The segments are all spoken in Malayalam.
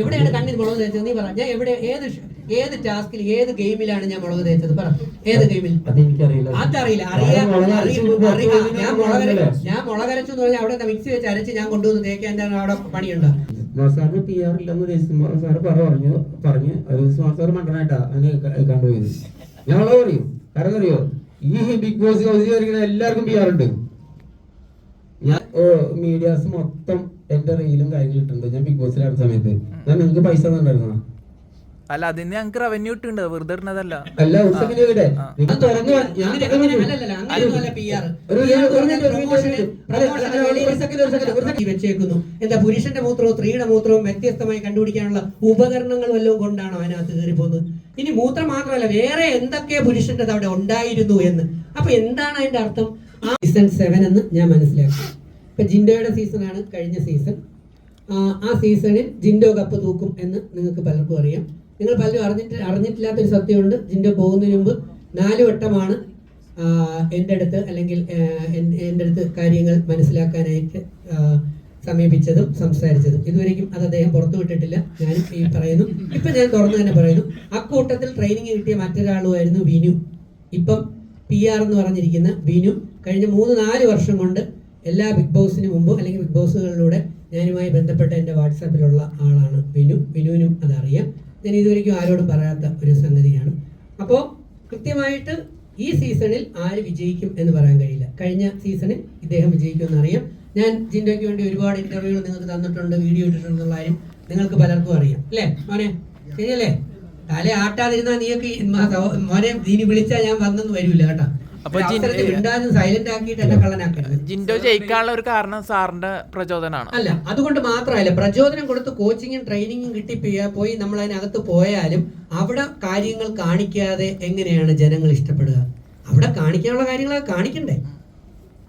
എവിടെയാണ് കണ്ണിൽ മുളക് തേച്ചത്? നീ പറ. ഞാൻ എവിടെ ഏത് ഏത് ടാസ്കിൽ ഏത് ഗെയിമിലാണ് ഞാൻ മുളക് തേച്ചത്? പറ. ഏത് ഗെയിമിൽ? അതറിയില്ല. അറിയാം ഞാൻ മുളക് അറിയാം, അരച്ച് അറിയാം. ഞാൻ മുളകരച്ചു ഞാൻ എന്ന് പറഞ്ഞാൽ അവിടെ മിക്സി വെച്ച് അരച്ച് ഞാൻ കൊണ്ടുവന്ന് തേക്കാൻ എന്താണ് അവിടെ പണിയുണ്ടോ. സാറിന് പി ആർ ഇല്ലെന്ന് രജിസ്മാർ സാറ് പറഞ്ഞു പറഞ്ഞു. രജിസ്മാർ സാർ മണ്ടനായിട്ടാ. അതിനെ കണ്ടുപോയത്. ഞങ്ങളെ പറയും കാരണം അറിയോ ഈ ബിഗ് ബോസ് ഹൗസിൽ എല്ലാവർക്കും പി ആർ ഉണ്ട്. ഞാൻ മീഡിയാസ് മൊത്തം എന്റെ റീലും കാര്യങ്ങളും ഇട്ടുണ്ട് ഞാൻ ബിഗ് ബോസിലായിരുന്ന സമയത്ത്. ഞാൻ നിങ്ങൾക്ക് പൈസ തന്നിട്ടുണ്ടായിരുന്നോ? അല്ല അതിന് ഞങ്ങൾക്ക് റവന്യൂ ഇട്ടുണ്ട് വെറുതെ ഇടുന്നതല്ല. അല്ല വെച്ചേക്കുന്നു. എന്താ പുരുഷന്റെ മൂത്രവും സ്ത്രീയുടെ മൂത്രവും വ്യത്യസ്തമായി കണ്ടുപിടിക്കാനുള്ള ഉപകരണങ്ങൾ വല്ലതും കൊണ്ടാണോ അതിനകത്ത് കയറി പോകുന്നത് ഇനി മൂത്രം മാത്രമല്ല വേറെ എന്തൊക്കെ പുരുഷന്റെ അവിടെ ഉണ്ടായിരുന്നു എന്ന്. അപ്പൊ എന്താണ് അതിന്റെ അർത്ഥം? ആ സീസൺ സെവൻ എന്ന് ഞാൻ മനസ്സിലാക്കി. ഇപ്പൊ ജിൻഡോയുടെ സീസണാണ് കഴിഞ്ഞ സീസൺ ആ സീസണിൽ ജിൻഡോ കപ്പ് തൂക്കും എന്ന് നിങ്ങൾക്ക് പലർക്കും അറിയാം. നിങ്ങൾ പലരും അറിഞ്ഞിട്ട് അറിഞ്ഞിട്ടില്ലാത്തൊരു സത്യമുണ്ട്. ജിൻഡോ പോകുന്നതിന് മുമ്പ് നാല് വട്ടമാണ് എന്റെ അടുത്ത് അല്ലെങ്കിൽ എന്റെ അടുത്ത് കാര്യങ്ങൾ മനസ്സിലാക്കാനായിട്ട് സമീപിച്ചതും സംസാരിച്ചതും. ഇതുവരെയും അത് അദ്ദേഹം പുറത്തു വിട്ടിട്ടില്ല. ഞാൻ ഈ പറയുന്നു. ഇപ്പൊ ഞാൻ തുറന്നു തന്നെ പറയുന്നു. അക്കൂട്ടത്തിൽ ട്രെയിനിങ് കിട്ടിയ മറ്റൊരാളുമായിരുന്നു വിനു. ഇപ്പം പി ആർ എന്ന് പറഞ്ഞിരിക്കുന്ന വിനു. കഴിഞ്ഞ മൂന്ന് നാല് വർഷം കൊണ്ട് എല്ലാ ബിഗ് ബോസിന് മുമ്പ് അല്ലെങ്കിൽ ബിഗ് ബോസുകളിലൂടെ ഞാനുമായി ബന്ധപ്പെട്ട എന്റെ വാട്സാപ്പിലുള്ള ആളാണ് വിനു. വിനുവിനും അതറിയാം. ഞാൻ ഇതുവരെയ്ക്കും ആരോടും പറയാത്ത ഒരു സംഗതിയാണ്. അപ്പോൾ കൃത്യമായിട്ട് ഈ സീസണിൽ ആര് വിജയിക്കും എന്ന് പറയാൻ കഴിയില്ല. കഴിഞ്ഞ സീസണിൽ ഇദ്ദേഹം വിജയിക്കുമെന്ന് അറിയാം. ഞാൻ ജിൻഡോയ്ക്ക് വേണ്ടി ഒരുപാട് ഇന്റർവ്യൂകൾ നിങ്ങൾക്ക് തന്നിട്ടുണ്ട് വീഡിയോ ഇട്ടിട്ടുണ്ടെന്നുള്ള കാര്യം നിങ്ങൾക്ക് പലർക്കും അറിയാം. അല്ലേ? മോനെ? ശരിയല്ലേ? തല ആട്ടാതിരുന്നാൽ നീയൊക്കെ മോനെ നീ വിളിച്ചാൽ ഞാൻ വന്നെന്ന് വരില്ല കേട്ടോ. അപ്പൊ സൈലന്റ് ആക്കിയിട്ട് എന്നെ കള്ളനാക്കരുത്. ജിൻഡോ ജയിക്കാനുള്ള ഒരു കാരണം സാറിന്റെ പ്രചോദനമാണ്. അല്ല അതുകൊണ്ട് മാത്രമല്ല പ്രചോദനം കൊടുത്ത് കോച്ചിങ്ങും ട്രെയിനിങ്ങും കിട്ടി പോയി നമ്മൾ അതിനകത്ത് പോയാലും അവിടെ കാര്യങ്ങൾ കാണിക്കാതെ എങ്ങനെയാണ് ജനങ്ങൾ ഇഷ്ടപ്പെടുക? അവിടെ കാണിക്കാനുള്ള കാര്യങ്ങളൊക്കെ കാണിക്കണ്ടേ?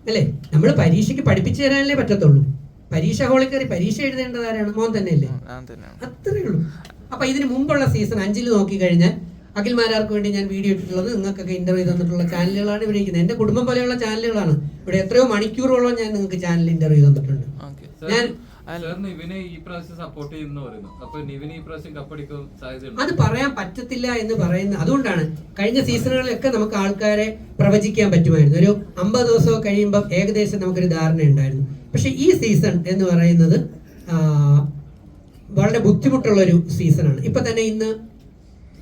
അല്ലേ? നമ്മൾ പരീക്ഷയ്ക്ക് പഠിപ്പിച്ചു തരാനല്ലേ പറ്റത്തുള്ളൂ. പരീക്ഷ ഹോളിൽ കയറി പരീക്ഷ എഴുതേണ്ടതാരാണ് മോൻ തന്നെയല്ലേ? അത്രേ ഉള്ളൂ. അപ്പൊ ഇതിന് മുമ്പുള്ള സീസൺ അഞ്ചിൽ നോക്കി കഴിഞ്ഞാൽ അഖിൽമാരാർക്ക് വേണ്ടി ഞാൻ വീഡിയോ ഇട്ടിട്ടുള്ളത് നിങ്ങൾക്കൊക്കെ ഇന്റർവ്യൂ തന്നിട്ടുള്ള ചാനലുകളാണ് ഇവിടെ ഇരിക്കുന്നത്. എന്റെ കുടുംബം പോലെയുള്ള ചാനലുകളാണ്. ഇവിടെ എത്രയോ മണിക്കൂറോളം ഞാൻ നിങ്ങൾക്ക് ചാനൽ ഇന്റർവ്യൂ തന്നിട്ടുണ്ട്. ഞാൻ അത് പറയാൻ പറ്റത്തില്ല എന്ന് പറയുന്ന അതുകൊണ്ടാണ് കഴിഞ്ഞ സീസണുകളിലൊക്കെ നമുക്ക് ആൾക്കാരെ പ്രവചിക്കാൻ പറ്റുമായിരുന്നു. ഒരു അമ്പത് ദിവസമൊക്കെ കഴിയുമ്പോൾ ഏകദേശം നമുക്കൊരു ധാരണ ഉണ്ടായിരുന്നു. പക്ഷെ ഈ സീസൺ എന്ന് പറയുന്നത് വളരെ ബുദ്ധിമുട്ടുള്ള ഒരു സീസണാണ്. ഇപ്പൊ തന്നെ ഇന്ന്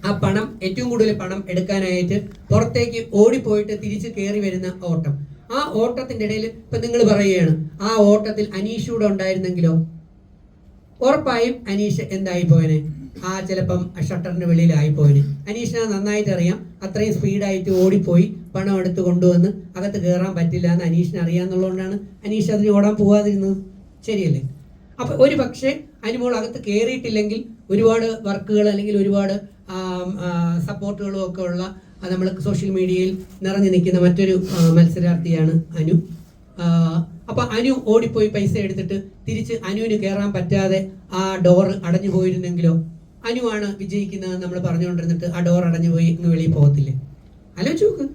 ആ പണം ഏറ്റവും കൂടുതൽ പണം എടുക്കാനായിട്ട് പുറത്തേക്ക് ഓടിപ്പോയിട്ട് തിരിച്ച് കയറി വരുന്ന ഓട്ടം. ആ ഓട്ടത്തിന്റെ ഇടയിൽ ഇപ്പൊ നിങ്ങൾ പറയുകയാണ് ആ ഓട്ടത്തിൽ അനീഷ് കൂടെ ഉണ്ടായിരുന്നെങ്കിലോ? ഉറപ്പായും അനീഷ് എന്തായി പോയനെ? ആ ചിലപ്പം ഷട്ടറിന് വെളിയിലായി പോയിന്. അനീഷിനെ നന്നായിട്ട് അറിയാം അത്രയും സ്പീഡായിട്ട് ഓടിപ്പോയി പണം എടുത്ത് കൊണ്ടുവന്ന് അകത്ത് കയറാൻ പറ്റില്ല എന്ന് അനീഷിന് അറിയാന്നുള്ളതുകൊണ്ടാണ് അനീഷ് അതിന് ഓടാൻ പോവാതിരുന്നത്. ശരിയല്ലേ? അപ്പൊ ഒരു പക്ഷേ അനുമോൾ അകത്ത് കയറിയിട്ടില്ലെങ്കിൽ ഒരുപാട് വർക്കുകൾ അല്ലെങ്കിൽ ഒരുപാട് സപ്പോർട്ടുകളും ഒക്കെ ഉള്ള നമ്മൾ സോഷ്യൽ മീഡിയയിൽ നിറഞ്ഞു നിൽക്കുന്ന മറ്റൊരു മത്സരാർത്ഥിയാണ് അനു. അപ്പോൾ അപ്പൊ അനു ഓടിപ്പോയി പൈസ എടുത്തിട്ട് തിരിച്ച് അനുവിന് കയറാൻ പറ്റാതെ ആ ഡോർ അടഞ്ഞു പോയിരുന്നെങ്കിലോ? അനുവാണ് വിജയിക്കുന്നത് നമ്മൾ പറഞ്ഞുകൊണ്ടിരുന്നിട്ട് ആ ഡോർ അടഞ്ഞു പോയി ഇങ്ങ് വെളിയിൽ പോകത്തില്ലേ? ആലോചിച്ച് നോക്ക്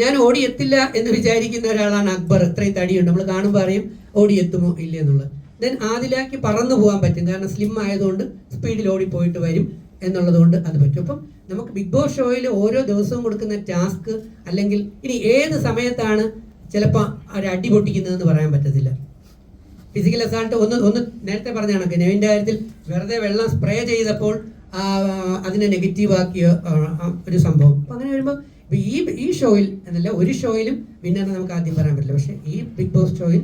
ഞാൻ ഓടി എത്തില്ല എന്ന് വിചാരിക്കുന്ന ഒരാളാണ് അക്ബർ. ഇത്രയും തടിയുണ്ട്. നമ്മൾ കാണുമ്പോൾ അറിയും ഓടി എത്തുമോ ഇല്ല എന്നുള്ളത്. ദെൻ ആദിലാക്കി പറന്നു പോകാൻ പറ്റും. കാരണം സ്ലിം ആയതുകൊണ്ട് സ്പീഡിൽ ഓടിപ്പോയിട്ട് വരും. എന്നുള്ളത് കൊണ്ട് അത് പറ്റും. അപ്പം നമുക്ക് ബിഗ് ബോസ് ഷോയിൽ ഓരോ ദിവസവും കൊടുക്കുന്ന ടാസ്ക് അല്ലെങ്കിൽ ഇനി ഏത് സമയത്താണ് ചിലപ്പോൾ ഒരു അടി പൊട്ടിക്കുന്നതെന്ന് പറയാൻ പറ്റത്തില്ല. ഫിസിക്കൽ അസാൾട്ട് ഒന്ന് ഒന്ന് നേരത്തെ പറഞ്ഞ കണക്ക് നെവിന്റെ കാര്യത്തിൽ വെറുതെ വെള്ളം സ്പ്രേ ചെയ്തപ്പോൾ അതിനെ നെഗറ്റീവ് ആക്കിയ ആ, ആ, ഒരു സംഭവം. അപ്പം അങ്ങനെ വരുമ്പോൾ ഇപ്പം ഈ ഈ ഷോയിൽ എന്നല്ല ഒരു ഷോയിലും വിന്നറിനെ നമുക്ക് ആദ്യം പറയാൻ പറ്റില്ല. പക്ഷേ ഈ ബിഗ് ബോസ് ഷോയിൽ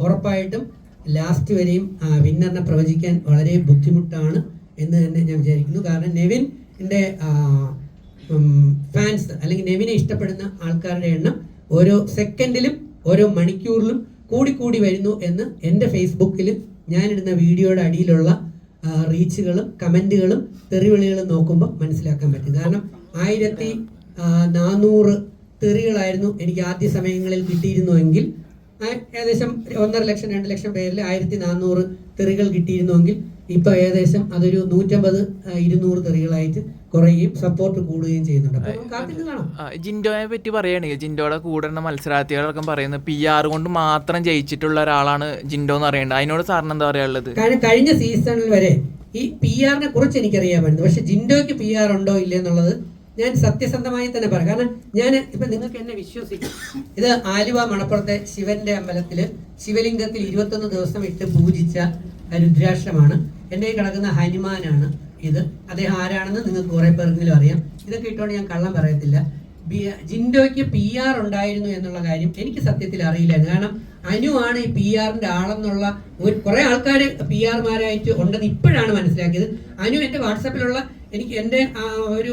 ഉറപ്പായിട്ടും ലാസ്റ്റ് വരെയും വിന്നറിനെ പ്രവചിക്കാൻ വളരെ ബുദ്ധിമുട്ടാണ് എന്ന് തന്നെ ഞാൻ വിചാരിക്കുന്നു. കാരണം നെവിൻ എന്റെ ഫാൻസ് അല്ലെങ്കിൽ നെവിനെ ഇഷ്ടപ്പെടുന്ന ആൾക്കാരുടെ എണ്ണം ഓരോ സെക്കൻഡിലും ഓരോ മണിക്കൂറിലും കൂടിക്കൂടി വരുന്നു എന്ന് എന്റെ ഫേസ്ബുക്കിൽ ഞാനിടുന്ന വീഡിയോയുടെ അടിയിലുള്ള റീച്ചുകളും കമന്റുകളും തെറിവിളികളും നോക്കുമ്പോൾ മനസ്സിലാക്കാൻ പറ്റും. കാരണം ആയിരത്തി നാനൂറ് തെറികളായിരുന്നു എനിക്ക് ആദ്യ സമയങ്ങളിൽ കിട്ടിയിരുന്നുവെങ്കിൽ ഏകദേശം ഒന്നര ലക്ഷം രണ്ട് ലക്ഷം പേരിൽ ആയിരത്തി നാനൂറ് തെറികൾ കിട്ടിയിരുന്നുവെങ്കിൽ ഇപ്പോൾ ഏകദേശം അതൊരു നൂറ്റമ്പത് ഇരുന്നൂറ് തെറികളായിട്ട് കുറയുകയും സപ്പോർട്ട് കൂടുകയും ചെയ്യുന്നുണ്ട്. ജിൻഡോയെ പറ്റി പറയുകയാണെങ്കിൽ ജിൻഡോയുടെ കൂടെ മത്സരാർത്ഥികളൊക്കെ പറയുന്നത് പി ആർ കൊണ്ട് മാത്രം ജയിച്ചിട്ടുള്ള ഒരാളാണ് ജിൻഡോ എന്ന് അറിയേണ്ടത് അതിനോട് സാറിന് എന്താ പറയാനുള്ളത് കാരണം കഴിഞ്ഞ സീസണിൽ വരെ ഈ പി ആറിനെ കുറിച്ച് എനിക്കറിയാമായിരുന്നു പക്ഷെ ജിൻഡോയ്ക്ക് പി ആർ ഉണ്ടോ ഇല്ല എന്നുള്ളത് ഞാൻ സത്യസന്ധമായി തന്നെ പറയാം. കാരണം ഞാൻ ഇപ്പൊ നിങ്ങൾക്ക് എന്നെ വിശ്വസിക്കും. ഇത് ആലുവ മണപ്പുറത്തെ ശിവന്റെ അമ്പലത്തിൽ ശിവലിംഗത്തിൽ ഇരുപത്തൊന്ന് ദിവസം ഇട്ട് പൂജിച്ച രുദ്രാക്ഷമാണ്. എന്റെ കിടക്കുന്ന ഹനുമാനാണ് ഇത്. അദ്ദേഹം ആരാണെന്ന് നിങ്ങൾക്ക് കുറേ പേർക്കെങ്കിലും അറിയാം. ഇതൊക്കെ ഇട്ടുകൊണ്ട് ഞാൻ കള്ളം പറയത്തില്ല. ജിൻഡോയ്ക്ക് പി ആർ ഉണ്ടായിരുന്നു എന്നുള്ള കാര്യം എനിക്ക് സത്യത്തിൽ അറിയില്ലായിരുന്നു. കാരണം അനു ആണ് ഈ പി ആറിന്റെ ആളെന്നുള്ള ഒരു കുറെ ആൾക്കാർ പി ആർമാരായിട്ട് ഉണ്ടെന്ന് ഇപ്പോഴാണ് മനസ്സിലാക്കിയത്. അനു എന്റെ വാട്സാപ്പിലുള്ള എനിക്ക് എന്റെ ഒരു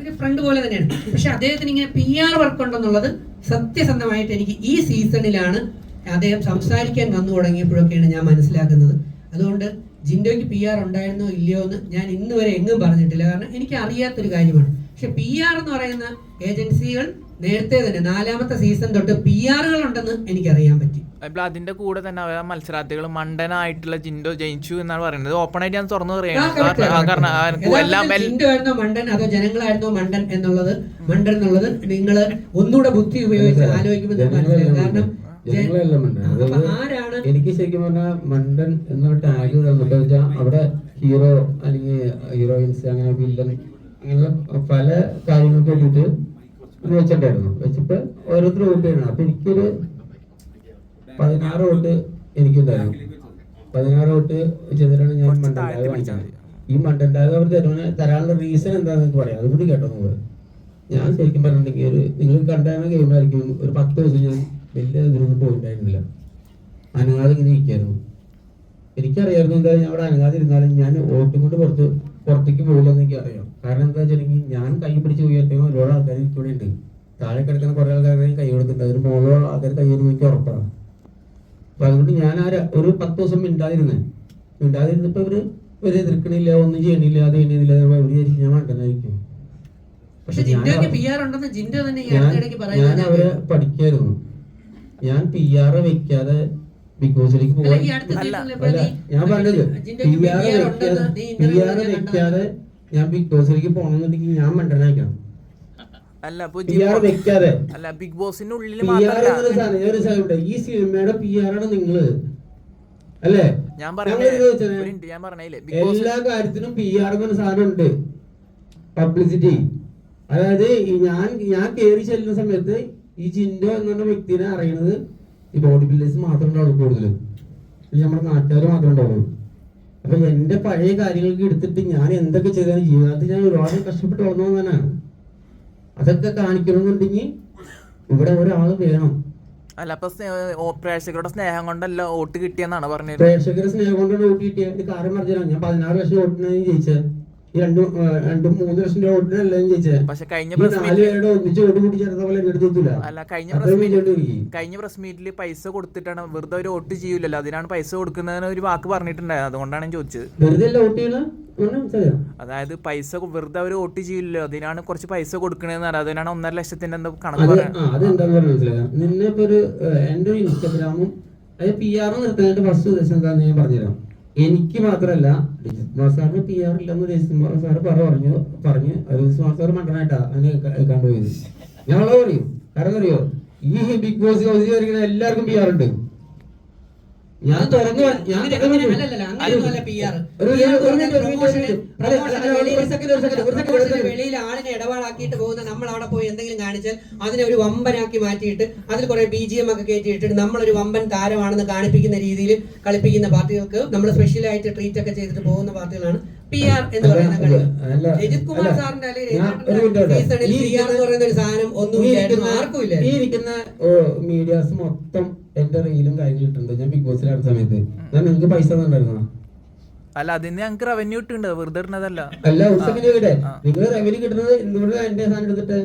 ഒരു ഫ്രണ്ട് പോലെ തന്നെയാണ്. പക്ഷെ അദ്ദേഹത്തിന് ഇങ്ങനെ പി ആർ വർക്ക് ഉണ്ടെന്നുള്ളത് സത്യസന്ധമായിട്ട് എനിക്ക് ഈ സീസണിലാണ് അദ്ദേഹം സംസാരിക്കാൻ വന്നു തുടങ്ങിയപ്പോഴൊക്കെയാണ് ഞാൻ മനസ്സിലാക്കുന്നത്. അതുകൊണ്ട് ജിൻഡോയ്ക്ക് പി ആർ ഉണ്ടായിരുന്നോ ഇല്ലയോ എന്ന് ഞാൻ ഇന്ന് വരെ എങ്ങും പറഞ്ഞിട്ടില്ല. കാരണം എനിക്ക് അറിയാത്തൊരു കാര്യമാണ്. പക്ഷെ പി ആർ എന്ന് പറയുന്ന ഏജൻസികൾ നേരത്തെ തന്നെ നാലാമത്തെ സീസൺ തൊട്ട് പി ആറുകൾ ഉണ്ടെന്ന് എനിക്കറിയാൻ പറ്റി. ഇപ്പോൾ അതിന്റെ കൂടെ തന്നെ അവ മത്സരാർത്ഥികൾ മണ്ടനായിട്ടുള്ള ജിൻഡോ ജയിച്ചു എന്നാണ് പറയുന്നത്. ഓപ്പൺ ആയിട്ട് ഞാൻ തുറന്നു പറയുന്നത് മണ്ടൻ അതോ ജനങ്ങളായിരുന്നോ മണ്ടൻ എന്നുള്ളത് മണ്ടൻ എന്നുള്ളത് നിങ്ങൾ ഒന്നുകൂടെ ബുദ്ധി ഉപയോഗിച്ച് ആലോചിക്കുമ്പോൾ കാരണം ജനങ്ങളെല്ലാം മണ്ടൻ. എനിക്ക് ശരിക്കും പറഞ്ഞാൽ മണ്ടൻ എന്നൊരു ടാഗ് തന്നിട്ട് വെച്ചാൽ അവിടെ ഹീറോ അല്ലെങ്കിൽ ഹീറോയിൻസ് അങ്ങനെ വില്ലൻ അങ്ങനെ പല കാര്യങ്ങൾക്ക് വേണ്ടിയിട്ട് വെച്ചിട്ടായിരുന്നു വെച്ചിട്ടുണ്ടായിരുന്നു. വെച്ചിട്ട് ഓരോരുത്തർ വോട്ട് ചെയ്യണം അപ്പൊ എനിക്കൊരു പതിനാറ് വോട്ട് എനിക്കുണ്ടായിരുന്നു. പതിനാറ് വോട്ട് ചെയ്തിട്ടാണ് ഞാൻ മണ്ടൻ ടാഗ് വാങ്ങിച്ചത്. ഈ മണ്ടൻ ടാഗ് അവർ തരുന്ന തരാനുള്ള റീസൺ എന്താണെന്ന് എനിക്ക് പറയാം. അതുകൂടി കേട്ടോ നിങ്ങൾ ഞാൻ ശരിക്കും പറഞ്ഞിട്ടുണ്ടെങ്കിൽ ഒരു നിങ്ങൾ കണ്ടായിരുന്ന ഗെയിമായിരിക്കും ഒരു പത്ത് ദിവസം ഞാൻ വലിയ ഇതിലൊന്നും ഉണ്ടായിരുന്നില്ല. അനങ്ങാതെ ഇങ്ങനെ ഇരിക്കായിരുന്നു. എനിക്കറിയായിരുന്നു എന്താ ഞാൻ അവിടെ അനങ്ങാതെ ഇരുന്നാലും ഞാൻ ഓട്ടും കൊണ്ട് പുറത്ത് പുറത്തേക്ക് പോകില്ലെന്ന് എനിക്ക് അറിയാം കാരണം എന്താ വെച്ചിട്ടുണ്ടെങ്കിൽ ഞാൻ കൈ പിടിച്ച് ഉയർത്തുമ്പോൾ ഒരുപാട് ആൾക്കാർ ഇവിടെ ഉണ്ട്. താഴെ കിടക്കുന്ന കുറേ ആൾക്കാരെ കൈ കൊടുത്തിട്ടുണ്ട്. അതിന് മുകളിലുള്ള ആൾക്കാർ കൈ കൊടുത്ത് എനിക്ക് ഉറപ്പാണ്. അപ്പൊ അതുകൊണ്ട് ഞാൻ ആ ഒരു പത്ത് ദിവസം മിണ്ടാതിരുന്നേ. മിണ്ടാതിരുന്നപ്പോ ഇവർ ഇവർ എതിർക്കണില്ല ഒന്നും ചെയ്യണില്ല അത് ചെയ്യണില്ല ഇവർ വിചാരിച്ചു ഞാൻ വേണ്ടതായിരിക്കും പക്ഷെ ഞാൻ- അവരെ. പഠിക്കായിരുന്നു. ഞാൻ പി ആർ വെക്കാതെ ബിഗ് ബോസിലേക്ക് പോകാൻ അല്ല, ഞാൻ പറഞ്ഞത് പി ആർ വെക്കാതെ പി ആർ ഞാൻ വെക്കാതെ ഞാൻ ബിഗ് ബോസിലേക്ക് പോകണമെന്നുണ്ടെങ്കിൽ ഞാൻ മണ്ടനായിരിക്കണം അല്ല വെക്കാതെ അല്ല ബിഗ് ബോസിന്റെ ഉള്ളിൽ ഈ സിനിമയുടെ പി ആർ ആണ് നിങ്ങൾ. അല്ലേ? ഞാൻ പറഞ്ഞേ എല്ലാ കാര്യത്തിനും പി ആർ എന്നൊരു സാധനം ഉണ്ട്. പബ്ലിസിറ്റി അതായത് ഞാൻ ഞാൻ കയറി ചെല്ലുന്ന സമയത്ത് ഈ ജിൻഡോ എന്ന് വ്യക്തിനെ അറിയുന്നത് ഈ ബോഡി ബിൽഡേഴ്സ് മാത്രമേ ഉണ്ടാവുള്ളൂ കൂടുതലും. അല്ലെങ്കിൽ നമ്മുടെ നാട്ടുകാർ മാത്രമേ ഉണ്ടാവുള്ളൂ. അപ്പൊ എന്റെ പഴയ കാര്യങ്ങൾക്ക് എടുത്തിട്ട് ഞാൻ എന്തൊക്കെ ചെയ്താലും ജീവിതത്തിൽ ഞാൻ ഒരുപാട് കഷ്ടപ്പെട്ട് വളർന്നു തന്നെയാണ് അതൊക്കെ കാണിക്കണമെന്നുണ്ടെങ്കിൽ ഇവിടെ ഒരാൾ വേണം. അല്ല അപ്പൊ പ്രേക്ഷകരുടെ സ്നേഹം കൊണ്ടല്ല വോട്ട് കിട്ടിയെന്നാണ് പറഞ്ഞത് പ്രേക്ഷകരുടെ സ്നേഹം കൊണ്ടാണ് വോട്ട് കിട്ടിയത്. കാരണം കാര്യം പറഞ്ഞുതരാം. ഞാൻ പതിനാറ് ലക്ഷം വോട്ടിനാണ് ജയിച്ചത്. രണ്ടും രണ്ടും മൂന്ന് ലക്ഷം രൂപ പക്ഷെ കഴിഞ്ഞ പ്രസ് മീറ്റിൽ മീറ്റിൽ ഒന്നിച്ച് ഓടി കൂടി ചേർന്ന പോലെ എടുത്തില്ല അല്ല കഴിഞ്ഞ പ്രസ് മീറ്റിൽ കഴിഞ്ഞ പ്രസ് മീറ്റിൽ പൈസ കൊടുത്തിട്ടാണ് വെറുതെ ഒരു വോട്ട് ചെയ്യൂലല്ലോ. അതിനാണ് പൈസ കൊടുക്കുന്നതിന് ഒരു വാക്ക് പറഞ്ഞിട്ടുണ്ടായത്. അതുകൊണ്ടാണ് ഞാൻ ചോദിച്ചത്. വെറുതെ അല്ല വോട്ട് ചെയ്യണ അതായത് പൈസ വെറുതെ അവർ വോട്ട് ചെയ്യില്ലല്ലോ അതിനാണ് കുറച്ച് പൈസ കൊടുക്കണേന്ന് പറയാം അതിനാണ് ഒന്നര ലക്ഷത്തിന്റെ എന്തോ കണക്ക് അത് പറയാം ആ അതെന്താന്ന് പറഞ്ഞാൽ മനസ്സിലായോ? നിന്നെ ഇപ്പൊ ഒരു എന്റെ ഇൻസ്റ്റഗ്രാമും പി ആർ നിർത്താനായിട്ട് ഫസ്റ്റ് ഉദ്ദേശം എന്താണെന്ന് ഞാൻ പറഞ്ഞുതരാം. എനിക്ക് മാത്രമല്ല രജിത് കുമാർ സാറിന് പി ആർ ഇല്ലെന്ന് രജിത് സാർ പറ പറഞ്ഞു പറഞ്ഞ്. രജിത് സാർ മണ്ടനായിട്ടാ. ക- കണ്ടുപോയത്. ഞങ്ങളോ പറയും കാരണം അറിയോ? ഈ ബിഗ് ബോസ് ഹൗസിൽ വരിക്കുന്ന എല്ലാവർക്കും പി ആർ ഉണ്ട് ഞാൻ തുറന്നു ഞാൻ വെളിയിൽ- ആളിനെ ഇടപാടാക്കിയിട്ട് പോകുന്ന നമ്മൾ അവിടെ പോയി എന്തെങ്കിലും കാണിച്ചാൽ അതിനെ ഒരു വമ്പനാക്കി മാറ്റിയിട്ട് അതിൽ കുറെ ബി ജി എം ഒക്കെ കയറ്റി ഇട്ടിട്ട് നമ്മളൊരു വമ്പൻ താരമാണെന്ന് കാണിപ്പിക്കുന്ന രീതിയിൽ കളിപ്പിക്കുന്ന പാർട്ടികൾക്ക് നമ്മൾ സ്പെഷ്യലായിട്ട് ട്രീറ്റ് ഒക്കെ ചെയ്തിട്ട് പോകുന്ന പാർട്ടികളാണ് പി ആർ എന്ന് പറയുന്ന കളി. രജിത് കുമാർ സാറിന്റെ അല്ലെങ്കിൽ പറയുന്ന ഒരു സാധനം ഒന്നും ആർക്കും ഈ ഇരിക്കുന്ന മീഡിയാസ് മൊത്തം എന്റെ റീലും കാര്യങ്ങളും ഇട്ടുണ്ട് ഞാൻ ബിഗ് ബോസിൽ അടുത്ത സമയത്ത്. ഞാൻ നിങ്ങൾക്ക് പൈസ തന്നിട്ടുണ്ടായിരുന്നോ? അല്ല അതിന് ഞങ്ങൾക്ക് റവന്യൂ കിട്ടുന്നുണ്ട് വെറുതെ ഇടുന്നതല്ല. അല്ല. നിങ്ങൾ റവന്യൂ കിട്ടുന്നത് എന്തുകൊണ്ട് എന്റെ സാധനം എടുത്തിട്ട്?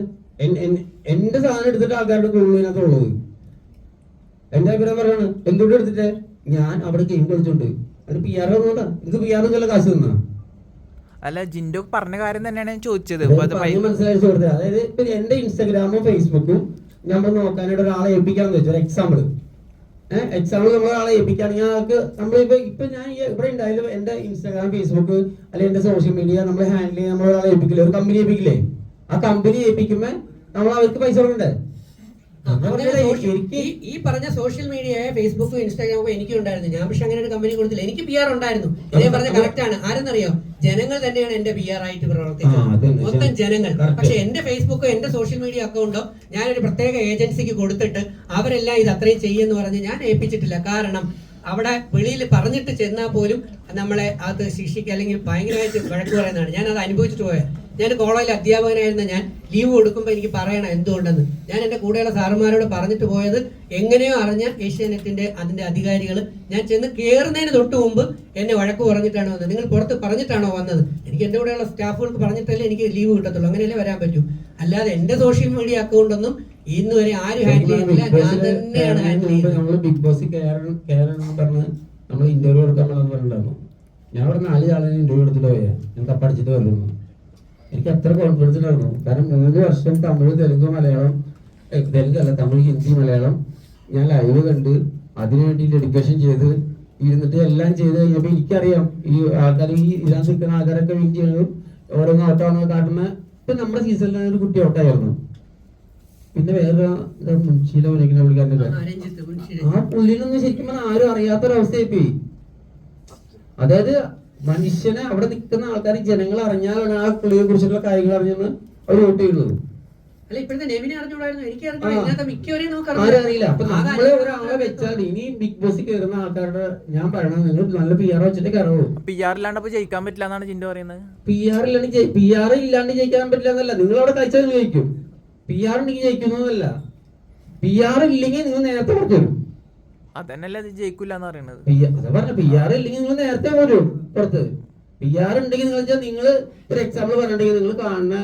എന്റെ സാധനം എടുത്തിട്ട് ആൾക്കാരുടെ കൊള്ളുന്നതിനകത്തുള്ളത് എന്റെ അഭിപ്രായം പറയാണ്. എന്തുകൊണ്ട് എടുത്തിട്ട്? ഞാൻ അവിടെ ഗെയിം കളിച്ചോണ്ട്. അത് പി ആർ ഒന്നുകൊണ്ടാ ഇത് പി ആർ നല്ല കാശ് തന്നാ. അല്ല ജിൻഡോ പറഞ്ഞ കാര്യം തന്നെയാണ് ഞാൻ ചോദിച്ചത്. മനസ്സിലായി അതായത് ഇപ്പൊ എന്റെ ഇൻസ്റ്റാഗ്രാമും ഫേസ്ബുക്കും നമ്മൾ നോക്കാനായിട്ട് ഒരാളെ ഏൽപ്പിക്കാന്ന് വെച്ചാൽ എക്സാമ്പിൾ എക്സാമ്പിൾ നമ്മൾ ആളെ ഏൽപ്പിക്കുകയാണെങ്കിൽ ആൾക്ക് നമ്മളിപ്പോ ഇപ്പൊ ഞാൻ ഇവിടെ ഉണ്ടായാലും എന്റെ ഇൻസ്റ്റാഗ്രാം ഫേസ്ബുക്ക് അല്ലെങ്കിൽ എന്റെ സോഷ്യൽ മീഡിയ നമ്മൾ ഹാൻഡിൽ നമ്മൾ ഒരാളെ ഏൽപ്പിക്കില്ലേ? ഒരു കമ്പനി ഏൽപ്പിക്കില്ലേ? ആ കമ്പനി ഏൽപ്പിക്കുമ്പോ നമ്മൾ അവർക്ക് പൈസ കൊടുക്കണ്ടേ? ഈ പറഞ്ഞ സോഷ്യൽ മീഡിയയായ ഫേസ്ബുക്കും ഇൻസ്റ്റാഗ്രാമും എനിക്കും ഉണ്ടായിരുന്നു ഞാൻ പക്ഷെ അങ്ങനെ ഒരു കമ്പനി കൊടുത്തില്ല. എനിക്ക് പി ആർ ഉണ്ടായിരുന്നു. ഇതേ പറഞ്ഞ കറക്റ്റ്. ആണ്. ആരെന്നറിയോ? ജനങ്ങൾ തന്നെയാണ് എന്റെ പി ആർ ആയിട്ട് പ്രവർത്തിക്കുന്നത് പ്രവർത്തിച്ചത് മൊത്തം ജനങ്ങൾ. പക്ഷെ എന്റെ ഫേസ്ബുക്കോ എന്റെ സോഷ്യൽ മീഡിയ അക്കൗണ്ടോ ഞാനൊരു പ്രത്യേക ഏജൻസിക്ക് കൊടുത്തിട്ട് അവരെല്ലാം ഇത് അത്രയും ചെയ്യുമെന്ന് പറഞ്ഞ് ഞാൻ ഏൽപ്പിച്ചിട്ടില്ല. കാരണം അവിടെ വെളിയിൽ പറഞ്ഞിട്ട് ചെന്നാൽ പോലും നമ്മളെ അത് ശിക്ഷിക്കുക അല്ലെങ്കിൽ ഭയങ്കരമായിട്ട് വഴക്ക് പറയുന്നതാണ്. ഞാൻ അത് അനുഭവിച്ചിട്ട് പോയത്. ഞാൻ കോളേജിൽ അധ്യാപകനായിരുന്ന ഞാൻ ലീവ് കൊടുക്കുമ്പോൾ എനിക്ക് പറയണം എന്തുകൊണ്ടെന്ന്. ഞാൻ എന്റെ കൂടെയുള്ള സാറുമാരോട് പറഞ്ഞിട്ട് പോയത് എങ്ങനെയോ അറിഞ്ഞ ഏഷ്യാനെറ്റിന്റെ അതിന്റെ അധികാരികൾ ഞാൻ ചെന്ന് കയറുന്നതിന് തൊട്ട് മുമ്പ് എന്നെ വഴക്ക് പറഞ്ഞിട്ടാണ് വന്നത്. നിങ്ങൾ പുറത്ത് പറഞ്ഞിട്ടാണോ വന്നത്? എനിക്ക് എന്റെ കൂടെയുള്ള സ്റ്റാഫുകൾക്ക് പറഞ്ഞിട്ടല്ലേ എനിക്ക് ലീവ് കിട്ടത്തുള്ളൂ. അങ്ങനെയല്ലേ വരാൻ പറ്റൂ? അല്ലാതെ എന്റെ സോഷ്യൽ മീഡിയ അക്കൗണ്ടൊന്നും ഇന്ന് വരെ ആരും ഹാൻഡിൽ ചെയ്തില്ല ഞാൻ തന്നെയാണ് ഹാൻഡിൽ ചെയ്യുന്നത് നമ്മൾ ബിഗ് ബോസ് കയറണം കയറണം പറഞ്ഞ് നമ്മൾ ഇന്റർവ്യൂ കൊടുക്കാൻ പറഞ്ഞിട്ടുണ്ടായിരുന്നു. ഞാൻ അവിടെ നാല് ആളിന് ഇന്റർവ്യൂ എടുത്തിട്ട് പോയാ ഞാൻ കപ്പടിച്ചിട്ട് വരുന്നു എനിക്ക് അത്ര കോൺഫിഡൻസ് ഉണ്ടായിരുന്നു. കാരണം മൂന്ന് വർഷം തമിഴ് തെലുങ്ക് മലയാളം തെലുങ്ക് അല്ല തമിഴ് ഹിന്ദി മലയാളം ഞാൻ ലൈവ് കണ്ട് അതിനുവേണ്ടി ഡെഡിക്കേഷൻ ചെയ്ത് ഇരുന്നിട്ട് എല്ലാം ചെയ്ത് കഴിഞ്ഞപ്പോൾ എനിക്കറിയാം ഈ ആൾക്കാർ ഈ ഇതാൻ നിൽക്കുന്ന ആൾക്കാരൊക്കെ ചെയ്യുന്നതും ഓരോന്ന് ഓട്ടമാണോ കാട്ടുന്ന ഇപ്പൊ നമ്മുടെ സീസണിൽ ഒരു കുട്ടി ഓട്ടായിരുന്നു പിന്നെ വേറെ മുൻഷീല വിളിക്കുന്ന പുള്ളിക്കാരന്റെ ആ, രഞ്ജിത്ത് മുൻഷി ആ പുള്ളിനൊന്നും ശരിക്കും പറഞ്ഞാൽ ആരും അറിയാത്തൊരവസ്ഥയായി പോയി അതായത് മനുഷ്യനെ അവിടെ നിൽക്കുന്ന ആൾക്കാർ ജനങ്ങൾ അറിഞ്ഞാലാണ് ആ പുള്ളിയെ കുറിച്ചുള്ള കാര്യങ്ങൾ അറിഞ്ഞെന്ന് അവർ വോട്ട് ചെയ്യുന്നത്. അല്ല ഇപ്പോഴത്തെ നെവിനെ അറിഞ്ഞൂടായിരുന്നു എനിക്ക് ആ. അറിഞ്ഞൂടാ ഇതിനകത്ത് മിക്കവരെയും നമുക്ക് ആരും അറിയില്ല. അപ്പൊ ആകെ ഒരാളെ വെച്ചാൽ ഇനി ബിഗ് ബോസിൽ കയറുന്ന ആൾക്കാരുടെ ഞാൻ പറയണത് നിങ്ങൾ നല്ല പി ആർ വെച്ചിട്ട് കയറുള്ളൂ. പി ആർ ഇല്ലാണ്ട് ജയിക്കാൻ പറ്റില്ല എന്നാണ് ചിന്ത പറയുന്നത്? പി ആർ ഇല്ലാണ്ട് പി ആർ ഇല്ലാണ്ട് ജയിക്കാൻ പറ്റില്ല എന്നല്ല. നിങ്ങൾ അവിടെ കഴിച്ചാൽ നിങ്ങൾ ജയിക്കും. പി ആർ ഉണ്ടെങ്കിൽ ജയിക്കുന്നതല്ല. പി ആർ ഇല്ലെങ്കിൽ നിങ്ങൾ നേരത്തെ പുറത്തു വരും. അതന്നെയല്ലേ അത് ജയിക്കൂല എന്ന് പറയുന്നത് അതാ പറഞ്ഞ പി ആർ ഇല്ലെങ്കിൽ നിങ്ങൾ നേരത്തെ പോരും പുറത്ത്. പി ആർ ഉണ്ടെങ്കിൽ നിങ്ങൾ വെച്ചാൽ നിങ്ങൾ ഒരു എക്സാമ്പിൾ പറഞ്ഞിട്ടുണ്ടെങ്കിൽ നിങ്ങൾ കാണുന്ന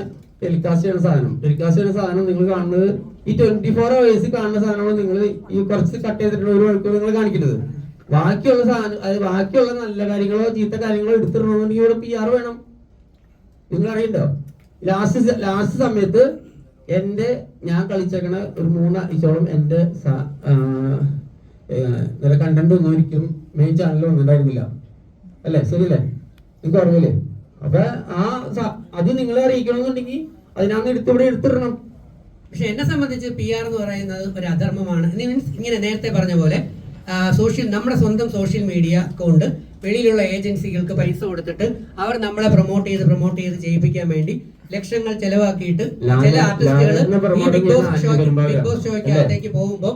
ടെലികാസ്റ്റ് ചെയ്യുന്ന സാധനം. ടെലികാസ്റ്റ് ചെയ്യുന്ന സാധനം നിങ്ങൾ കാണുന്നത് ഈ ട്വന്റി ഫോർ അവേഴ്സ് കാണുന്ന സാധനമാണ് നിങ്ങൾ ഈ കുറച്ച് കട്ട് ചെയ്തിട്ടുള്ള ഒരു മണിക്കൂർ നിങ്ങൾ കാണിക്കുന്നത്. ബാക്കിയുള്ള സാധനം അത് ബാക്കിയുള്ള നല്ല കാര്യങ്ങളോ ചീത്ത കാര്യങ്ങളോ എടുത്തിടണമെന്നുണ്ടെങ്കിൽ ഇവിടെ പി ആർ വേണം. നിങ്ങൾ അറിയണ്ടോ ലാസ്റ്റ് ലാസ്റ്റ് സമയത്ത് എന്റെ ഞാൻ കളിച്ചേക്കണ ഒരു മൂന്നാഴ്ചയോളം എന്റെ നല്ല കണ്ടന്റ് ഒന്നും ഒരിക്കലും മെയിൻ ചാനലിൽ വന്നിട്ടുണ്ടായിരുന്നില്ല. അല്ലേ? ശരിയല്ലേ? നിങ്ങൾക്ക് ഓർമ്മയില്ലേ? അപ്പൊ ആ അത് നിങ്ങളെ അറിയിക്കണമെന്നുണ്ടെങ്കിൽ അതിനകത്ത് എടുത്ത് ഇവിടെ എടുത്തിടണം. പക്ഷെ എന്നെ സംബന്ധിച്ച് പി ആർ എന്ന് പറയുന്നത് ഒരു അധർമ്മമാണ്. മീൻസ് ഇങ്ങനെ നേരത്തെ പറഞ്ഞ പോലെ സോഷ്യൽ നമ്മുടെ സ്വന്തം സോഷ്യൽ മീഡിയ അക്കൗണ്ട് വെളിയിലുള്ള ഏജൻസികൾക്ക് പൈസ കൊടുത്തിട്ട് അവർ നമ്മളെ പ്രൊമോട്ട് ചെയ്ത് പ്രൊമോട്ട് ചെയ്ത് ചെയ്യിപ്പിക്കാൻ വേണ്ടി ലക്ഷങ്ങൾ ചെലവാക്കിയിട്ട് ചില ആർട്ടിസ്റ്റുകൾ ലാലേട്ടനെ ബിഗ് ബോസ് ചെയ്യുന്ന ഷോ ആൾക്കാരുണ്ടാവില്ല. ബിഗ് ബോസ് ഷോയ്ക്ക് അകത്തേക്ക് പോകുമ്പോൾ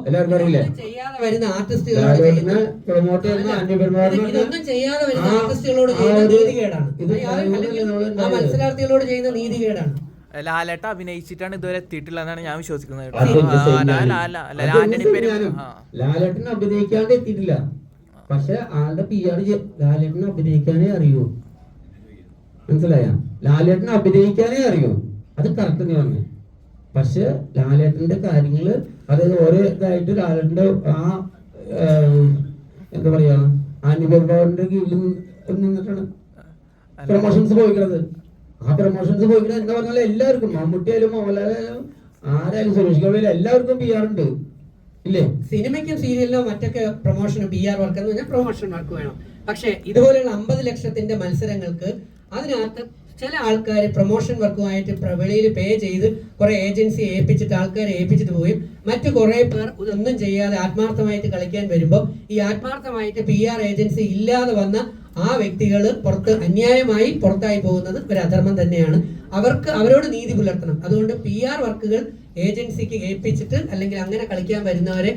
ചെയ്യാതെ വരുന്ന ആർട്ടിസ്റ്റുകളോട് ഇതൊന്നും ചെയ്യാതെ വരുന്ന ആർട്ടിസ്റ്റുകളോട് ചെയ്യുന്ന നീതികേടാണ്. ഇത് ആ- മത്സരാർത്ഥികളോട് ചെയ്യുന്ന നീതികേടാണ്. ലാലേട്ട അഭിനയിച്ചിട്ടാണ് ഇതുവരെ എത്തിയിട്ടില്ലെന്നാണ് ഞാൻ വിശ്വസിക്കുന്നത്. ലാലേട്ടൻ അഭിനയിക്കാണ്ട് എത്തിയിട്ടില്ല. പക്ഷെ ആളുടെ പി ആർ ലാലേട്ടനെ അഭിനയിക്കാനേ അറിയൂ. മനസ്സിലായ? ലാലേട്ടനെ അഭിനയിക്കാനേ അറിയൂ. അത് കറക്റ്റ് നീ പറഞ്ഞു. പക്ഷെ ലാലേട്ടന്റെ കാര്യങ്ങൾ അതായത് ഓരോ ഇതായിട്ട് ലാലേട്ടന്റെ ആ എന്താ പറയാ അനുപരിഭാവന്റെ കീഴിൽ നിന്നിട്ടാണ്. പ്രൊമോഷൻസ് പോയിക്കുന്നത് ആ പ്രൊമോഷൻസ് പോയിക്കുന്നത് എന്താ പറഞ്ഞാൽ എല്ലാവർക്കും മമ്മൂട്ടിയായാലും മോഹൻലാലായാലും ആരായാലും സുരേഷ് ഗോപിയായാലും എല്ലാവർക്കും പി ആർ ഉണ്ട്. ഇല്ലേ? സിനിമയ്ക്കും സീരിയലിലോ മറ്റൊക്കെ പ്രൊമോഷനും പി ആർ വർക്ക് എന്ന് പറഞ്ഞാൽ പ്രൊമോഷൻ വർക്ക് വേണം. പക്ഷേ ഇതുപോലെയുള്ള അമ്പത് ലക്ഷത്തിന്റെ മത്സരങ്ങൾക്ക് അതിനകത്ത് ചില ആൾക്കാർ പ്രൊമോഷൻ വർക്കുമായിട്ട് വെളിയിൽ പേ ചെയ്ത് കുറെ ഏജൻസി ഏൽപ്പിച്ചിട്ട് ആൾക്കാരെ ഏൽപ്പിച്ചിട്ട് പോയി. മറ്റു കുറെ പേർ ഇതൊന്നും ചെയ്യാതെ ആത്മാർത്ഥമായിട്ട് കളിക്കാൻ വരുമ്പോൾ ഈ ആത്മാർത്ഥമായിട്ട് പി ആർ ഏജൻസി ഇല്ലാതെ വന്ന ആ വ്യക്തികൾ പുറത്ത് അന്യായമായി പുറത്തായി പോകുന്നത് ഒരു അധർമ്മം തന്നെയാണ്. അവർക്ക് അവരോട് നീതി പുലർത്തണം. അതുകൊണ്ട് പി ആർ വർക്കുകൾ ഏജൻസിക്ക് ഏൽപ്പിച്ചിട്ട് അല്ലെങ്കിൽ അങ്ങനെ കളിക്കാൻ വരുന്നവരെ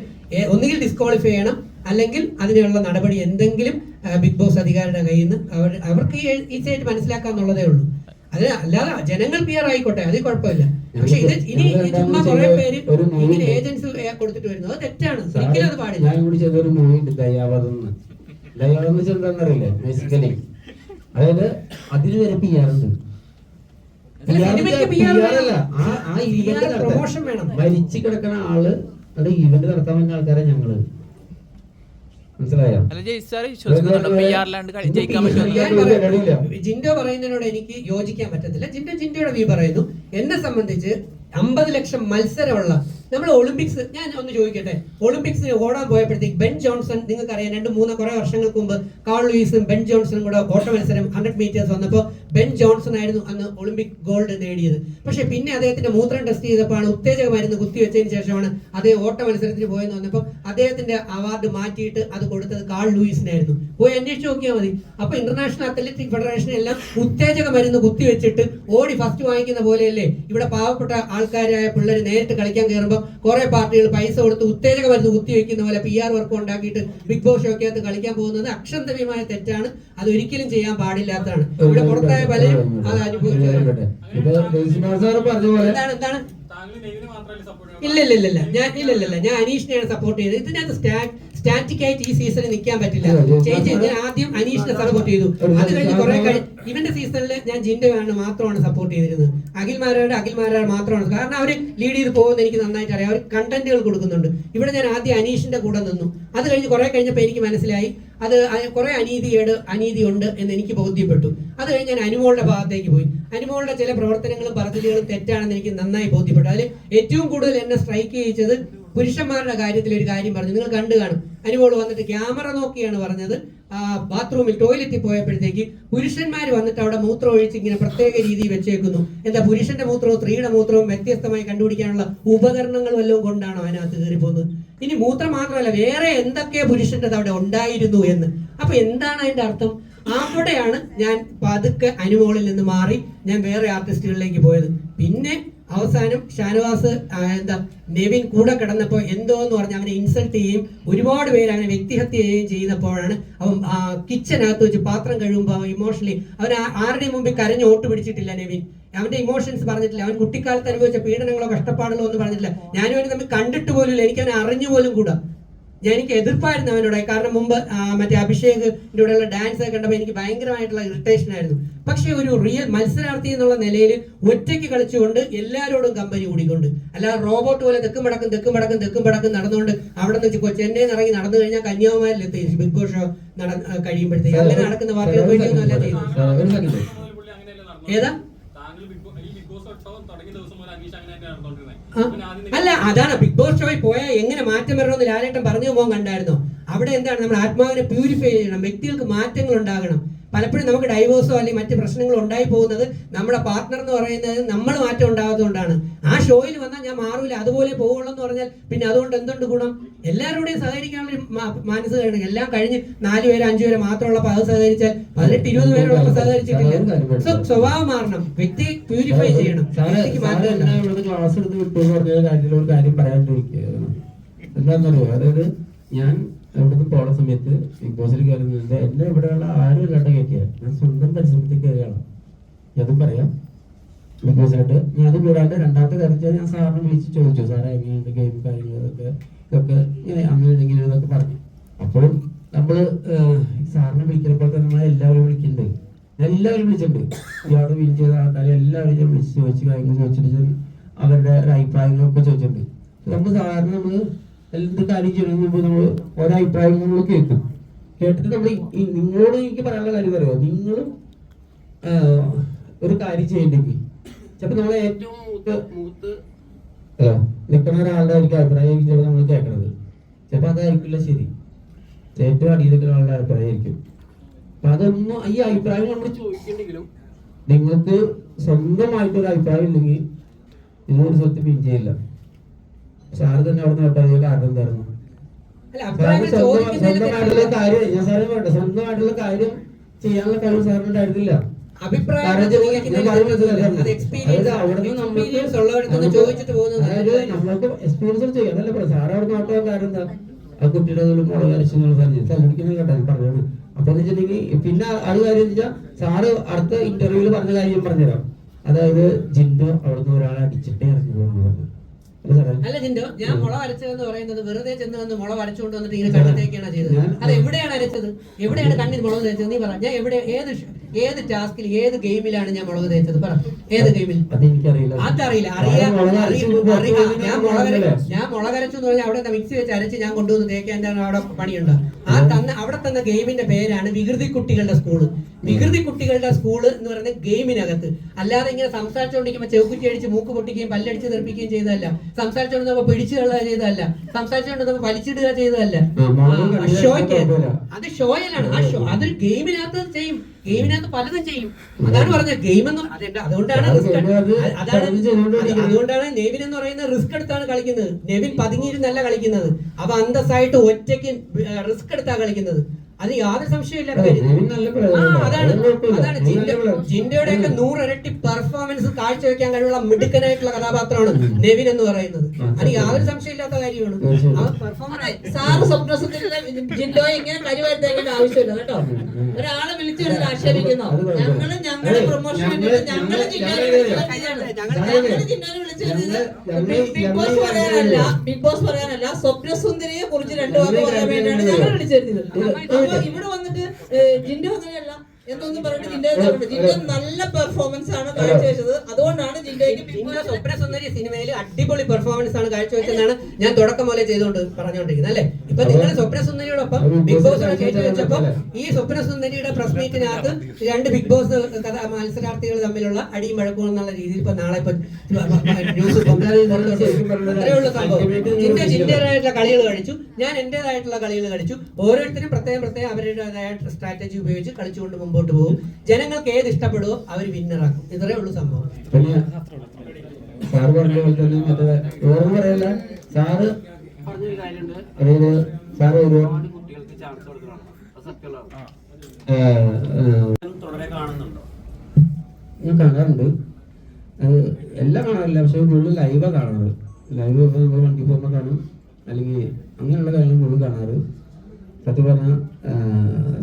ഒന്നുകിൽ ഡിസ്ക്വാളിഫൈ ചെയ്യണം അല്ലെങ്കിൽ അതിനുള്ള നടപടി എന്തെങ്കിലും ബിഗ് ബോസ് അധികാരിയുടെ കയ്യിൽ നിന്ന് അവർ അവർക്ക് ഈസിയായിട്ട് മനസ്സിലാക്കാന്നുള്ളതേ ഉള്ളൂ. അത് അല്ലാതെ ജനങ്ങൾ പി ആർ ആയിക്കോട്ടെ അത് കുഴപ്പമില്ല. പക്ഷെ ഇത് ഇനി ചുമ്മാ കുറെ പേര് ഇങ്ങനെ. ഏജൻസി കൊടുത്തിട്ട് വരുന്നത്. അത് തെറ്റാണ്. ഒരിക്കലും അത് പാടില്ല. വെച്ചാൽ എന്താണെന്നറിയില്ലേ? ബേസിക്കലി അതായത് അതിൽ വരെ പി ആർ ഉണ്ട്. PR വേണം. മരിച്ചു കിടക്കുന്ന ആൾ അത് ഇവന്റ് നടത്താൻ വന്ന ആൾക്കാരെ ഞങ്ങൾ. മനസ്സിലായോ. ജിൻഡോ പറയുന്നതിനോട് എനിക്ക് യോജിക്കാൻ പറ്റത്തില്ല. ജിൻഡോ ജിൻഡോയുടെ വ്യൂ പറയുന്നു. എന്നെ സംബന്ധിച്ച് അമ്പത് ലക്ഷം മത്സരമുള്ള നമ്മൾ ഒളിമ്പിക്സ് ഞാൻ ഒന്ന് ചോദിക്കട്ടെ. ഒളിമ്പിക്സിന് ഓടാൻ പോയപ്പോഴത്തേക്ക് ബെൻ ജോൺസൺ നിങ്ങൾക്ക് അറിയാം രണ്ട് മൂന്ന് കുറെ വർഷങ്ങൾക്ക് മുമ്പ് കാൾ ലൂയിസും ബെൻ ജോൺസണും കൂടെ ഓട്ട മത്സരം ഹൺഡ്രഡ് മീറ്റേഴ്സ് വന്നപ്പോൾ ബെൻ ജോൺസൺ ആയിരുന്നു അന്ന് ഒളിമ്പിക് ഗോൾഡ് നേടിയത്. പക്ഷേ പിന്നെ അദ്ദേഹത്തിന്റെ മൂത്രം ടെസ്റ്റ് ചെയ്തപ്പോഴാണ് ഉത്തേജക മരുന്ന് കുത്തിവെച്ചതിന് ശേഷമാണ് അദ്ദേഹം ഓട്ട മത്സരത്തിന് പോയെന്ന് വന്നപ്പോൾ അദ്ദേഹത്തിന്റെ അവാർഡ് മാറ്റിയിട്ട് അത് കൊടുത്തത് കാൾ ലൂയിസിനായിരുന്നു പോയി അന്വേഷിച്ച് നോക്കിയാൽ മതി. അപ്പൊ ഇന്റർനാഷണൽ അത്ലറ്റിക് ഫെഡറേഷൻ എല്ലാം ഉത്തേജക മരുന്ന് കുത്തിവെച്ചിട്ട് ഓടി ഫസ്റ്റ് വാങ്ങിക്കുന്ന പോലെയല്ലേ? ഇവിടെ പാവപ്പെട്ട ആൾക്കാരായ പിള്ളേർ നേരിട്ട് കളിക്കാൻ കയറുമ്പോൾ കുറെ പാർട്ടികൾ പൈസ കൊടുത്ത് ഉത്തേജക മരുന്ന് കുത്തിവെക്കുന്ന പോലെ പി ആർ വർക്ക് ഉണ്ടാക്കിയിട്ട് ബിഗ് ബോസ് ഷോക്കകത്ത് കളിക്കാൻ പോകുന്നത് അക്ഷന്തവ്യമായ തെറ്റാണ്. അത് ഒരിക്കലും ചെയ്യാൻ പാടില്ലാത്തതാണ്. ഇവിടെ പുറത്തായ പലരും അത് അനുഭവിച്ചു ഇല്ല ഇല്ല ഇല്ല ഞാൻ ഇല്ല ഇല്ല ഞാൻ അനീഷിനെയാണ് സപ്പോർട്ട് ചെയ്തത്. ഇതിനകത്ത് സ്റ്റാറ്റിക് ആയിട്ട് ഈ സീസണിൽ നിൽക്കാൻ പറ്റില്ല. ചേച്ചി ഞാൻ ആദ്യം അനീഷിനെ സപ്പോർട്ട് ചെയ്തു. അത് കഴിഞ്ഞ് കുറെ കഴിഞ്ഞ് ഇവന്റെ സീസണിൽ ഞാൻ ജിൻഡോയാണ് മാത്രമാണ് സപ്പോർട്ട് ചെയ്തിരുന്നത്. അഖിൽമാരുടെ അഖിൽമാരാണ് മാത്രമാണ്. കാരണം അവർ ലീഡ് ചെയ്ത് പോകുന്ന എനിക്ക് നന്നായിട്ട് അറിയാം. അവർ കണ്ടന്റുകൾ കൊടുക്കുന്നുണ്ട്. ഇവിടെ ഞാൻ ആദ്യം അനീഷിന്റെ കൂടെ നിന്നു. അത് കഴിഞ്ഞ് കുറെ കഴിഞ്ഞപ്പോൾ എനിക്ക് മനസ്സിലായി. അത് കുറെ അനീതിയേട് അനീതിയുണ്ട് എന്ന് എനിക്ക് ബോധ്യപ്പെട്ടു. അത് കഴിഞ്ഞ് ഞാൻ അനുമോളുടെ ഭാഗത്തേക്ക് പോയി. അനുമോളുടെ ചില പ്രവർത്തനങ്ങളും പദ്ധതികളും തെറ്റാണെന്ന് എനിക്ക് നന്നായി ബോധ്യപ്പെട്ടു. അതിൽ ഏറ്റവും കൂടുതൽ എന്നെ സ്ട്രൈക്ക് ചെയ്യിച്ചത് പുരുഷന്മാരുടെ കാര്യത്തിൽ ഒരു കാര്യം പറഞ്ഞു. നിങ്ങൾ കണ്ടു കാണും. അനുമോൾ വന്നിട്ട് ക്യാമറ നോക്കിയാണ് പറഞ്ഞത്. ബാത്റൂമിൽ ടോയ്ലറ്റിൽ പോയപ്പോഴത്തേക്ക് പുരുഷന്മാർ വന്നിട്ട് അവിടെ മൂത്രം ഒഴിച്ച് ഇങ്ങനെ പ്രത്യേക രീതിയിൽ വെച്ചേക്കുന്നു. എന്താ പുരുഷന്റെ മൂത്രവും സ്ത്രീയുടെ മൂത്രവും വ്യത്യസ്തമായി കണ്ടുപിടിക്കാനുള്ള ഉപകരണങ്ങൾ വല്ലതും കൊണ്ടാണോ അതിനകത്ത് കയറി പോകുന്നത് ഇനി മൂത്രം മാത്രമല്ല വേറെ എന്തൊക്കെ പുരുഷന്റെ അവിടെ ഉണ്ടായിരുന്നു എന്ന്. അപ്പൊ എന്താണ് അതിന്റെ അർത്ഥം? അവിടെയാണ് ഞാൻ പതുക്കെ അനുമോളിൽ നിന്ന് മാറി ഞാൻ വേറെ ആർട്ടിസ്റ്റുകളിലേക്ക് പോയത്. പിന്നെ അവസാനം ഷാനവാസ് എന്താ നെവിൻ കൂടെ കിടന്നപ്പോൾ എന്തോ എന്ന് പറഞ്ഞ് അവനെ ഇൻസൾട്ട് ചെയ്യുകയും ഒരുപാട് പേര് അവനെ വ്യക്തിഹത്യ ചെയ്യുകയും ചെയ്യുന്നപ്പോഴാണ് അവൻ കിച്ചനകത്ത് വെച്ച് പാത്രം കഴിയുമ്പോൾ ഇമോഷണലി അവൻ ആരുടെയും മുമ്പിൽ കരഞ്ഞ് ഓട്ട് പിടിച്ചിട്ടില്ല നെവിൻ. അവന്റെ ഇമോഷൻസ് പറഞ്ഞിട്ടില്ല. അവൻ കുട്ടിക്കാലത്ത് അനുഭവിച്ച പീഡനങ്ങളോ കഷ്ടപ്പാടുകളോ ഒന്നും പറഞ്ഞിട്ടില്ല. ഞാനും അവന് തമ്മിൽ കണ്ടിട്ട് പോലും എനിക്ക് അവനെ അറിഞ്ഞു പോലും കൂടാ. എനിക്ക് എതിർപ്പായിരുന്നു അവനോട് കാരണം മുമ്പ് മറ്റേ അഭിഷേക് കൂടെയുള്ള ഡാൻസ് ഒക്കെ കണ്ടപ്പോൾ എനിക്ക് ഭയങ്കരമായിട്ടുള്ള ഇറിറ്റേഷൻ ആയിരുന്നു. പക്ഷെ ഒരു റിയൽ മത്സരാർത്ഥി എന്നുള്ള നിലയിൽ ഒറ്റയ്ക്ക് കളിച്ചുകൊണ്ട് എല്ലാരോടും കമ്പനി കൂടിക്കൊണ്ട് അല്ലാതെ റോബോട്ട് പോലെ തെക്കും പടക്കും തെക്കും പടക്കും തെക്കും പടക്കും നടന്നുകൊണ്ട് അവിടെ നിന്ന് ചെന്നൈയിൽ ഇറങ്ങി നടന്നു കഴിഞ്ഞാൽ കന്യാകുമാരിലെത്തി ബിഗ് ബോസ് ഷോ നട കഴിയുമ്പോഴത്തേക്ക്. അങ്ങനെ നടക്കുന്ന വാർത്തകൾ വേണ്ടിയൊന്നും അല്ല ഏതാ താങ്കൾ ബിഗ് ബോ- ഈ ബിഗ് ബോസ് ഷോ തുടങ്ങിയ ദിവസം മുതൽ അനീഷ് അങ്ങനെ തന്നെ നടന്നുകൊണ്ടിരുന്നത് ആ, പിന്നെ ആദ്യം അല്ല അതാണ് ബിഗ് ബോസ് ഷോയിൽ പോയാൽ എങ്ങനെ മാറ്റം വരണമെന്ന് ലാലേട്ടൻ പറഞ്ഞു പോകാൻ കണ്ടായിരുന്നോ? അവിടെ എന്താണ് നമ്മൾ ആത്മാവിനെ പ്യൂരിഫൈ ചെയ്യണം വ്യക്തികൾക്ക് മാറ്റങ്ങൾ ഉണ്ടാകണം. പലപ്പോഴും നമുക്ക് ഡൈവോഴ്സോ അല്ലെങ്കിൽ മറ്റ് പ്രശ്നങ്ങളോ ഉണ്ടായി പോകുന്നത് നമ്മുടെ പാർട്ട്ണർ എന്ന് പറയുന്നത് നമ്മൾ മാറ്റം ഉണ്ടാകാത്തതുകൊണ്ടാണ് ആ ഷോയിൽ വന്നാൽ ഞാൻ മാറൂല അതുപോലെ പോകുള്ളൂ എന്ന് പറഞ്ഞാൽ പിന്നെ അതുകൊണ്ട് എന്തുണ്ട് ഗുണം? എല്ലാവരോടെയും സഹകരിക്കാനുള്ള മനസ്സ് മാ- എല്ലാം കഴിഞ്ഞ് നാല് പേര് അഞ്ചു പേര് മാത്രമുള്ളപ്പോൾ അത് സഹകരിച്ചാൽ പതിനെട്ട് ഇരുപത് പേരോടൊപ്പം സഹകരിച്ചിട്ടില്ല. സ്വ- സ്വഭാവം മാറണം. വ്യക്തി പ്യൂരിഫൈ ചെയ്യണം. ക്ലാസ് എടുത്ത് വിട്ടു എന്ന് പറഞ്ഞ കാര്യത്തിൽ ഒരു കാര്യം പറയാണ്ടിരിക്കുകയാണ് എന്താണെന്നറിയോ? അതായത് ഞാൻ ഇവിടുന്ന് പോണ സമയത്ത് ബിഗ് ബോസിൽ കയറുന്നില്ല എന്നെ ഇവിടെയുള്ള ആരും ഇല്ലാണ്ട് കയറ്റിയാണ് ഞാൻ സ്വന്തം പരിശ്രമത്തിൽ കയറിയാണ്. അതും പറയാം. ബിഗ് ബോസായിട്ട് ഞാൻ അത് കൂടാണ്ട് രണ്ടാമത്തെ കാര്യത്തിൽ ഞാൻ സാറിനെ വിളിച്ച് ചോദിച്ചു. സാറേ എങ്ങനെയുണ്ട് ഗെയിം കാര്യങ്ങളൊക്കെ? ഇതൊക്കെ ഇങ്ങനെ അങ്ങനെ ഇങ്ങനെ ഇതൊക്കെ പറഞ്ഞു. അപ്പോൾ നമ്മൾ സാറിനെ വിളിക്കുന്നപ്പോൾ തന്നെ നമ്മളെ എല്ലാവരും വിളിക്കുന്നുണ്ട്. ഞാൻ എല്ലാവരും വിളിച്ചിട്ടുണ്ട്. ഇയാൾ ചെയ്ത ആൾക്കാരെ എല്ലാവരും ഞാൻ വിളിച്ച് ചോദിച്ച് കാര്യങ്ങൾ ചോദിച്ചിട്ട് അവരുടെ അഭിപ്രായങ്ങളൊക്കെ ചോദിച്ചിട്ടുണ്ട്. നമ്മൾ സാധാരണ നമ്മൾ എന്ത് കാര്യം മുമ്പ് നമ്മൾ ഓരോ അഭിപ്രായങ്ങൾ കേൾക്കും. കേട്ടിട്ട് നമ്മൾ നിങ്ങളോട് എനിക്ക് പറയാനുള്ള കാര്യം പറയുമോ നിങ്ങളും ഒരു കാര്യം ചെയ്യണ്ടെങ്കിൽ ചിലപ്പോൾ നമ്മളെ ഏറ്റവും മൂത്ത് മൂത്ത് നിൽക്കുന്ന ഒരാളുടെ ആയിരിക്കും അഭിപ്രായം ചിലപ്പോൾ നമ്മൾ കേൾക്കണത് ചിലപ്പോൾ അതായിരിക്കില്ല ശരി. ഏറ്റവും അടിയിൽ നിൽക്കുന്ന ആളുടെ അഭിപ്രായമായിരിക്കും. അപ്പൊ അതൊന്നും ഈ അഭിപ്രായം നമ്മൾ ചോദിക്കണ്ടെങ്കിലും നിങ്ങൾക്ക് സ്വന്തമായിട്ടൊരു അഭിപ്രായം ഇല്ലെങ്കിൽ നിങ്ങളൊരു സ്വത്ത് പിൻ ചെയ്യില്ല സാറ് തന്നെ അവിടെ നിന്ന് കാരണം എന്തായിരുന്നു സ്വന്തം- സ്വന്തമായിട്ടുള്ള. കാര്യം ഞാൻ സാറിന് വേണ്ട സ്വന്തമായിട്ടുള്ള കാര്യം ചെയ്യാനുള്ള കഴിവ് സാറിന് ഉണ്ടായിരുന്നില്ല സാറ് കുട്ടിയുടെ മുളക് കേട്ടോ അപ്പൊ വെച്ചിട്ടുണ്ടെങ്കിൽ പിന്നെ അത് കാര്യം വെച്ചാൽ സാറ് അടുത്ത ഇന്റർവ്യൂവിൽ പറഞ്ഞ കാര്യം പറഞ്ഞുതരാം. അതായത് ജിൻഡോ അവിടുന്ന് ഒരാളെ അടിച്ചിട്ടേ ഇറങ്ങി പോകുന്നു പറഞ്ഞു. അല്ല ജിൻഡോ ഞാൻ മുള വരച്ചതെന്ന് പറയുന്നത് വെറുതെ ചെന്ന് വന്ന് മുള വരച്ചുകൊണ്ട് വന്നിട്ട് ഇങ്ങനെ കണ്ണത്തേക്കാണ് ചെയ്തത്. അത് എവിടെയാണ് അരച്ചത്? എവിടെയാണ് കണ്ണിൽ മുളക് തേച്ചത്? നീ പറ. ഞാൻ എവിടെ ഏത് ഏത് ടാസ്കിൽ ഏത് ഗെയിമിലാണ് ഞാൻ മുളക് തേച്ചത്? പറ. ഏത് ഗെയിമിൽ അതറിയില്ല. അറിയാം. ഞാൻ മുളകരച്ചു? ഞാൻ മുളക് അരച്ചു എന്ന് പറഞ്ഞാൽ അവിടെ മിക്സി വെച്ച് അരച്ച് ഞാൻ കൊണ്ടുവന്ന് തേക്കാൻ അവിടെ പണിയുണ്ട്. ആ തന്ന അവിടെ തന്ന ഗെയിമിന്റെ പേരാണ് വികൃതി കുട്ടികളുടെ സ്കൂൾ വികൃതി കുട്ടികളുടെ സ്കൂൾ എന്ന് പറയുന്നത് ഗെയിമിനകത്ത് അല്ലാതെ ഇങ്ങനെ സംസാരിച്ചുകൊണ്ടിരിക്കുമ്പോൾ ചെവുക്കുറ്റി അടിച്ച് മൂക്ക് പൊട്ടിക്കുകയും പല്ലടിച്ച് തെറിപ്പിക്കുകയും ചെയ്തതല്ല. സംസാരിച്ചുകൊണ്ടിരുന്നപ്പോൾ പിടിച്ചു കളയുക ചെയ്തതല്ല. സംസാരിച്ചുകൊണ്ടിരുന്നപ്പോൾ വലിച്ചിടുക ചെയ്തതല്ല. ഷോയ്ക്ക് അത് ഷോയിലാണ് ആ ഷോ അതൊരു ഗെയിമിനകത്ത് ചെയ്യും ഗെയിമിനകത്ത് പലതും ചെയ്യും. അതാണ് പറഞ്ഞത്. ഗെയിം എന്ന് അതെന്താ അതുകൊണ്ടാണ് അ- അതാണ് അതുകൊണ്ടാണ് നെവിൻ എന്ന് പറയുന്ന റിസ്ക് എടുത്താണ് കളിക്കുന്നത്. നെവിൻ പതുങ്ങിയിരുന്നല്ല കളിക്കുന്നത്. അവ അന്തസ്സായിട്ട് ഒറ്റയ്ക്ക് റിസ്ക് എടുത്താണ് കളിക്കുന്നത്. അത് യാതൊരു സംശയമില്ല അതെ, നെവിൻ നല്ല player ആണ്. അതാണ്. അത് അതാണ് നെവിൻ ജിൻഡോ നല്ല player. ജിൻഡോയുടെ ഒക്കെ നൂറിരട്ടി പെർഫോമൻസ് കാഴ്ചവെക്കാൻ കഴിവുള്ള മിടുക്കനായിട്ടുള്ള കഥാപാത്രമാണ് നെവിൻ എന്ന് പറയുന്നത്. അത് യാതൊരു സംശയമില്ലാത്ത കാര്യമാണ്. ആ പെർഫോമൻസ് സാറ് സ്വപ്നസുന്ദരിയുടെ ജിൻഡോയെ ഇങ്ങനെ കരിവാരിത്തേക്കേണ്ട ആവശ്യമില്ല കേട്ടോ. ഒരാളെ വിളിച്ചു ആക്ഷേപിക്കുന്നു. അത് കുഴപ്പമില്ല. ഞങ്ങൾ ഞങ്ങളെ പ്രൊമോഷൻ ഞങ്ങൾ വിളിച്ചെടുത്തത് ഞങ്ങൾ ബിഗ് ബോസ് പറയാനല്ല ബിഗ് ബോസ് പറയാനല്ല സ്വപ്നസുന്ദരിയെ കുറിച്ച് രണ്ടു വാക്ക് പറയാൻ വേണ്ടിയാണ് ഞങ്ങൾ അപ്പൊ ഇവിടെ വന്നിട്ട് ജിൻഡോ അങ്ങനെയല്ല എന്നൊന്നും പറഞ്ഞിട്ട് ജിൻഡോയെ. ജിൻഡോ നല്ല പെർഫോമൻസ് ആണ് കാഴ്ചവെച്ചത് അതുകൊണ്ടാണ് ജിൻഡോയ്ക്ക് സ്വപ്ന സുന്ദരി സിനിമയിൽ അടിപൊളി പെർഫോമൻസ് ആണ് കാഴ്ചവെച്ചതെന്നാണ് ഞാൻ തുടക്കം പോലെ ചെയ്തുകൊണ്ട് പറഞ്ഞുകൊണ്ടിരിക്കുന്നത് അല്ലേ? ഇപ്പൊ നിങ്ങൾ സ്വപ്ന സുന്ദരിയോടൊപ്പം ബിഗ് ബോസ് വെച്ചപ്പോ ഈ സ്വപ്ന സുന്ദരിയുടെ പ്രസ് മീറ്റിനകത്ത് രണ്ട് ബിഗ് ബോസ് മത്സരാർത്ഥികൾ തമ്മിലുള്ള അടിയും വഴക്കും എന്നുള്ള രീതിയിൽ ഇപ്പൊ നാളെ ഇപ്പൊ ന്യൂസ് അത്രയുള്ള ഉള്ളൂ സംഭവം. നിന്റെ ചിന്തയായിട്ടുള്ള കളികൾ കളിച്ചു. ഞാൻ എന്റേതായിട്ടുള്ള കളികൾ കളിച്ചു. ഓരോരുത്തരും പ്രത്യേകം പ്രത്യേകം അവരുടേതായ സ്ട്രാറ്റജി ഉപയോഗിച്ച് കളിച്ചുകൊണ്ട് മുമ്പോട്ട് പോകും. ജനങ്ങൾക്ക് ഏത് ഇഷ്ടപ്പെടുവോ അവർ വിന്നറാക്കും ഇത്രേ ഉള്ളൂ സംഭവം. സാറ് പറഞ്ഞ പോലെ തന്നെ മറ്റേ ഓർമ്മ പറയല്ല? സാറ് പറഞ്ഞൊരു കാര്യമുണ്ട്. അതായത് സാറ് ഒരു കുട്ടികൾക്ക് ചാൻസ് കൊടുക്കണം തുടരെ കാണുന്നുണ്ടോ? ഞാൻ കാണാറുണ്ട്. എല്ലാം കാണാറില്ല പക്ഷെ കൂടുതൽ ലൈവാ കാണാറ്. ലൈവ് ഇപ്പോൾ നമ്മൾ വണ്ടി പോകുമ്പോൾ കാണും. അല്ലെങ്കിൽ അങ്ങനെയുള്ള കാര്യങ്ങൾ കൂടുതൽ കാണാറ്. സത്യം പറഞ്ഞാൽ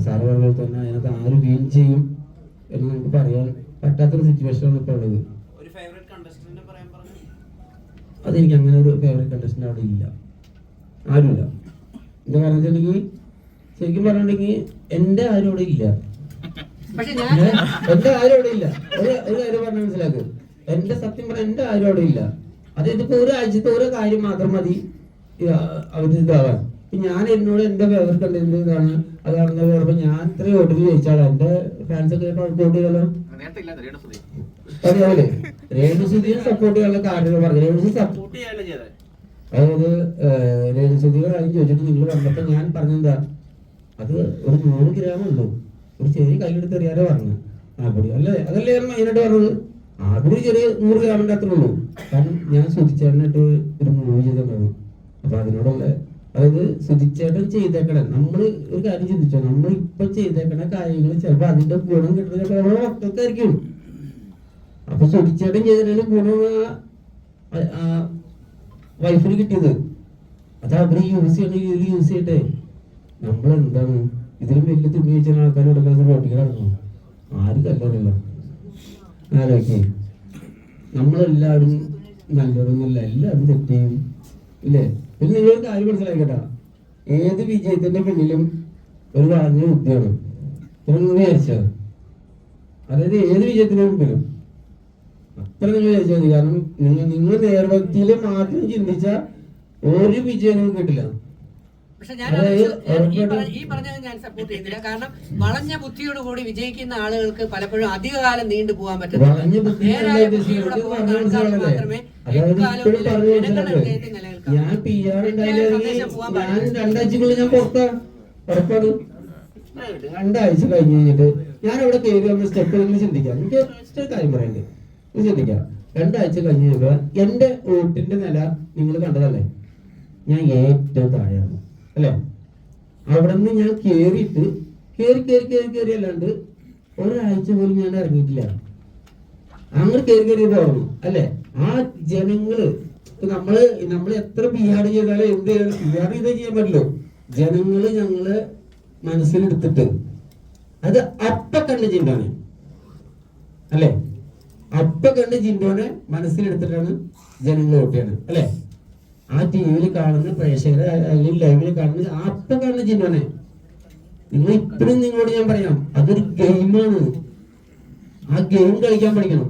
സാറ് പറഞ്ഞ തന്നെ അതിനകത്ത് ആര് വീൻ ചെയ്യും എന്ന് നമുക്ക് പറയാൻ പറ്റാത്തൊരു സിറ്റുവേഷനാണ് ഇപ്പോൾ ഉള്ളത്. ഒരു ഫേവറേറ്റ് കണ്ടസ്റ്റന്റ് പറയാൻ പറഞ്ഞു? അതെനിക്ക് അങ്ങനെ ഒരു ഫേവറേറ്റ് കണ്ടസ്റ്റന്റ് അവിടെ ഇല്ല. ആരുമില്ല എന്താ കാരണം വെച്ചിട്ടുണ്ടെങ്കിൽ ശരിക്കും പറഞ്ഞിട്ടുണ്ടെങ്കിൽ എന്റെ ആരും അവിടെ ഇല്ല. പക്ഷെ ഞാൻ ഏ? എന്റെ ആരും അവിടെ ഇല്ല. ഒരു ഒരു കാര്യം പറഞ്ഞ മനസ്സിലാക്ക്. എന്റെ സത്യം പറഞ്ഞ എന്റെ ആരും അവിടെ ഇല്ല. അത് ഇതിപ്പോ ഒരു ആഴ്ചത്തെ ഓരോ കാര്യം മാത്രം മതി. അവധിതാവാൻ ഇതാവാൻ. ഞാൻ എന്നോട് എന്റെ ഫേവറേറ്റ് കണ്ടന്റ് ഇതാണ് അതാണെന്ന് പറയുമ്പോ ഞാൻ ഇത്രയും വോട്ടിൽ ജയിച്ചാളാ എന്റെ ഫാൻസ് ഒക്കെ സപ്പോർട്ട് ചെയ്യാനുള്ള കാര്യങ്ങൾ പറഞ്ഞു. രേണുസു സപ്പോർട്ട് അതായത് കാര്യം ചോദിച്ചിട്ട് നിങ്ങൾ വന്നപ്പോൾ ഞാൻ പറഞ്ഞെന്താ? അത് ഒരു നൂറ് ഗ്രാം ഉള്ളൂ. ഒരു ചെറിയ കൈയെടുത്ത് എറിയാതെ പറഞ്ഞു ആപ്പിടി അല്ലേ? അതല്ലേ ഞാൻ മെയിനായിട്ട് പറഞ്ഞത്? ആപ്പിടി ചെറിയ നൂറ് ഗ്രാമിന്റെ അത്രേ ഉള്ളൂ. കാരണം ഞാൻ സുതിച്ചേട്ടനായിട്ട് ഒരു മൂവി ചെയ്തിട്ടുണ്ടായിരുന്നു. അപ്പൊ അതിനോടുള്ള അതായത് സുതിച്ചേട്ടൻ ചെയ്തേക്കണേ. നമ്മൾ ഒരു കാര്യം ചിന്തിച്ചോ? നമ്മൾ ഇപ്പൊ ചെയ്തേക്കണ കാര്യങ്ങൾ ചിലപ്പോൾ അതിന്റെ ഗുണം കിട്ടുന്നത് ഓരോ നമ്മുടെ മക്കൾക്കായിരിക്കും. അപ്പൊ സുതിച്ചേട്ടൻ ചെയ്തിട്ടുണ്ടെങ്കിൽ ഗുണം ആ- ആ വൈഫിന് കിട്ടിയത്. അത് അവർ യൂസ് ചെയ്യണ ഇതിൽ യൂസ് ചെയ്യട്ടെ നമ്മൾ എന്താണ് ഇതിലും വലിയ തുണി വെച്ചാൽ ആൾക്കാർ കൊടുക്കുന്ന റോട്ടിൽ കിടന്നു ആരും കല്ലറില്ല ആലോചിക്കേ നമ്മളെല്ലാവരും നല്ലതൊന്നുമില്ല. എല്ലാവരും തെറ്റ്. ഇല്ലേ? പിന്നെ നിങ്ങളൊരു കാര്യം മനസ്സിലാക്കട്ടാ ഏത് വിജയത്തിന്റെ പിന്നിലും ഒരു വളഞ്ഞ ബുദ്ധിയാണ്. നിങ്ങൾ വിചാരിച്ചോ അതായത് ഏത് വിജയത്തിന്റെ മുമ്പിലും അത്ര നിങ്ങൾ ചോദിച്ചാൽ മതി കാരണം നിങ്ങൾ നിങ്ങൾ നേർവക്തിയിൽ മാത്രം ചിന്തിച്ച ഒരു വിജയം നിങ്ങൾക്ക് കിട്ടില്ല. പക്ഷെ ഞാൻ ഈ പറഞ്ഞത് ഞാൻ സപ്പോർട്ട് ചെയ്യുന്നില്ല. കാരണം വളഞ്ഞ ബുദ്ധിയോട് കൂടി വിജയിക്കുന്ന ആളുകൾക്ക് പലപ്പോഴും അധികകാലം നീണ്ടു പോകാൻ ഞാൻ പി ആർ ഞാൻ. രണ്ടാഴ്ചക്കുള്ളിൽ ഞാൻ പുറത്താ ഉറപ്പാണ് രണ്ടാഴ്ച കഴിഞ്ഞ് കഴിഞ്ഞിട്ട് ഞാൻ അവിടെ കയറി സ്റ്റെപ്പുകളിൽ ചിന്തിക്കാം. എനിക്ക് കാര്യം പറയണ്ടേ ചിന്തിക്കാം രണ്ടാഴ്ച കഴിഞ്ഞ് നോക്കുക എന്റെ വോട്ടിന്റെ നില നിങ്ങൾ കണ്ടതല്ലേ? ഞാൻ ഏറ്റവും താഴെയാണ് അല്ലേ? അവിടെ നിന്ന് ഞാൻ കേറിയിട്ട് കേറി കേറി കേറി കയറി അല്ലാണ്ട് ഒരാഴ്ച പോലും ഞാൻ ഇറങ്ങിയിട്ടില്ല. അങ്ങനെ കയറി കയറി പറഞ്ഞു അല്ലെ? ആ ജനങ്ങൾ നമ്മൾ നമ്മൾ എത്ര ബിഹാർ ചെയ്താലും എന്ത് ചെയ്താലും ബിഹാർ ചെയ്തേ ചെയ്യാൻ പറ്റില്ലോ. ജനങ്ങൾ ഞങ്ങൾ മനസ്സിലെടുത്തിട്ട് അത് അപ്പ കണ്ട ചിന്താണ് അല്ലെ? അപ്പ കണ്ട് ജിൻഡോനെ മനസ്സിലെടുത്തിട്ടാണ് ജനങ്ങൾ വോട്ട് അല്ലെ? ആ ടി വിയിൽ കാണുന്ന പ്രേക്ഷകരെ അല്ലെങ്കിൽ ലൈവിൽ കാണുന്ന അപ്പൊ കണ്ട് ജിൻഡോനെ. നിങ്ങൾ ഇപ്പോഴും നിങ്ങളോട് ഞാൻ പറയാം അതൊരു ഗെയിമാണ് ആ ഗെയിം കളിക്കാൻ പഠിക്കണം.